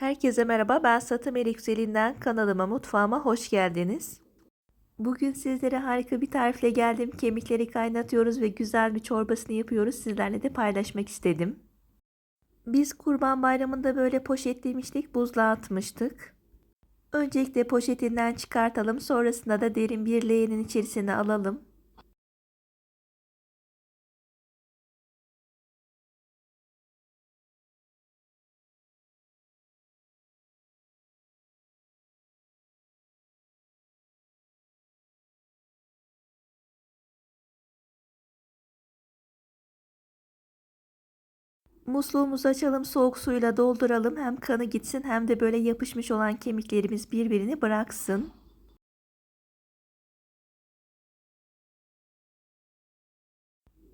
Herkese merhaba. Ben Satım Elikselinden kanalıma, mutfağıma hoş geldiniz. Bugün sizlere harika bir tarifle geldim. Kemikleri kaynatıyoruz ve güzel bir çorbasını yapıyoruz. Sizlerle de paylaşmak istedim. Biz Kurban Bayramı'nda böyle poşetlemiştik, buzluğa atmıştık. Öncelikle poşetinden çıkartalım. Sonrasında da derin bir leğenin içerisine alalım. Musluğumuzu açalım, soğuk suyla dolduralım. Hem kanı gitsin hem de böyle yapışmış olan kemiklerimiz birbirini bıraksın.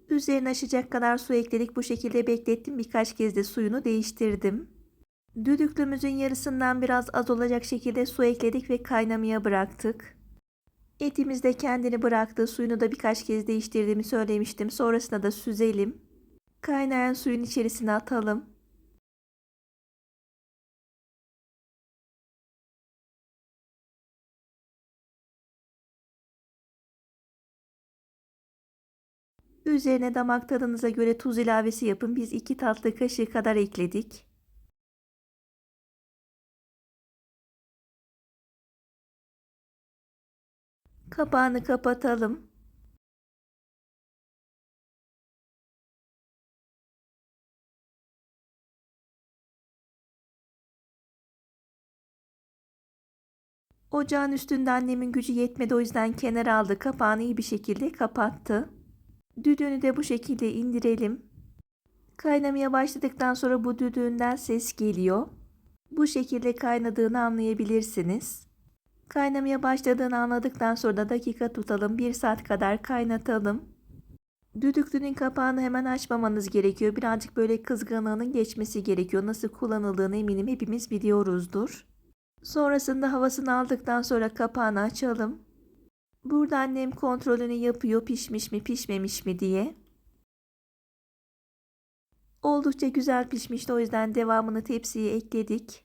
Üzerine aşacak kadar su ekledik. Bu şekilde beklettim. Birkaç kez de suyunu değiştirdim. Düdüklümüzün yarısından biraz az olacak şekilde su ekledik ve kaynamaya bıraktık. Etimiz de kendini bıraktı. Suyunu da birkaç kez değiştirdiğimi söylemiştim. Sonrasında da süzelim. Kaynayan suyun içerisine atalım. Üzerine damak tadınıza göre tuz ilavesi yapın. Biz 2 tatlı kaşığı kadar ekledik. Kapağını kapatalım. Ocağın üstünde annemin gücü yetmedi o yüzden kenara aldı. Kapağını iyi bir şekilde kapattı. Düdüğünü de bu şekilde indirelim. Kaynamaya başladıktan sonra bu düdüğünden ses geliyor. Bu şekilde kaynadığını anlayabilirsiniz. Kaynamaya başladığını anladıktan sonra da dakika tutalım. 1 saat kadar kaynatalım. Düdüklünün kapağını hemen açmamanız gerekiyor. Birazcık böyle kızgınlığının geçmesi gerekiyor. Nasıl kullanıldığını eminim hepimiz biliyoruzdur. Sonrasında havasını aldıktan sonra kapağını açalım. Burada annem kontrolünü yapıyor pişmiş mi pişmemiş mi diye. Oldukça güzel pişmişti o yüzden devamını tepsiye ekledik.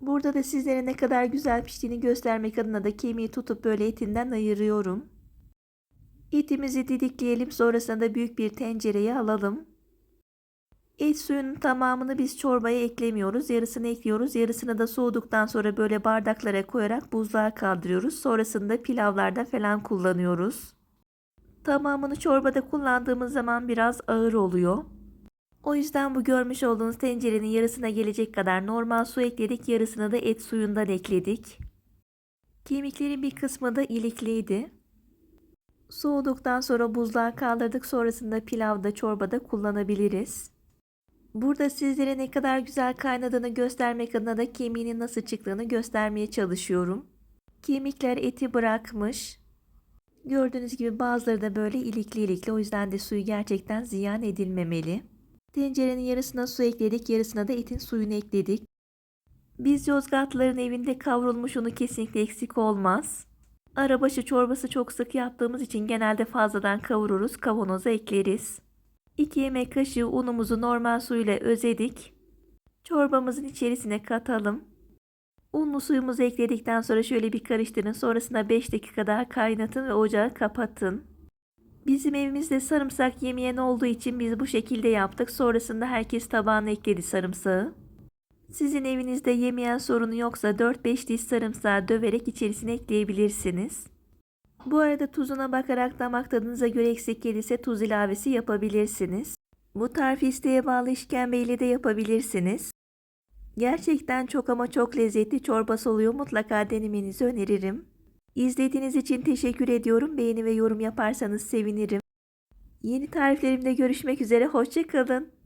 Burada da sizlere ne kadar güzel piştiğini göstermek adına da kemiği tutup böyle etinden ayırıyorum. Etimizi didikleyelim sonrasında da büyük bir tencereye alalım. Et suyunun tamamını biz çorbaya eklemiyoruz. Yarısını ekliyoruz. Yarısını da soğuduktan sonra böyle bardaklara koyarak buzluğa kaldırıyoruz. Sonrasında pilavlarda falan kullanıyoruz. Tamamını çorbada kullandığımız zaman biraz ağır oluyor. O yüzden bu görmüş olduğunuz tencerenin yarısına gelecek kadar normal su ekledik. Yarısını da et suyundan ekledik. Kemiklerin bir kısmı da ilikliydi. Soğuduktan sonra buzluğa kaldırdık. Sonrasında pilavda çorbada kullanabiliriz. Burada sizlere ne kadar güzel kaynadığını göstermek adına da kemiğinin nasıl çıktığını göstermeye çalışıyorum. Kemikler eti bırakmış. Gördüğünüz gibi bazıları da böyle ilikli ilikli o yüzden de suyu gerçekten ziyan edilmemeli. Tencerenin yarısına su ekledik, yarısına da etin suyunu ekledik. Biz Yozgatlıların evinde kavrulmuş unu kesinlikle eksik olmaz. Arabaşı çorbası çok sık yaptığımız için genelde fazladan kavururuz, kavanoza ekleriz. 2 yemek kaşığı unumuzu normal suyla özedik. Çorbamızın içerisine katalım. Unlu suyumuzu ekledikten sonra şöyle bir karıştırın. Sonrasında 5 dakika daha kaynatın ve ocağı kapatın. Bizim evimizde sarımsak yemeyen olduğu için biz bu şekilde yaptık. Sonrasında herkes tabağına ekledi sarımsağı. Sizin evinizde yemeyen sorunu yoksa 4-5 diş sarımsağı döverek içerisine ekleyebilirsiniz. Bu arada tuzuna bakarak damak tadınıza göre eksik gelirse tuz ilavesi yapabilirsiniz. Bu tarifi isteğe bağlı işkembeyle de yapabilirsiniz. Gerçekten çok ama çok lezzetli çorbası oluyor. Mutlaka denemenizi öneririm. İzlediğiniz için teşekkür ediyorum. Beğeni ve yorum yaparsanız sevinirim. Yeni tariflerimde görüşmek üzere. Hoşçakalın.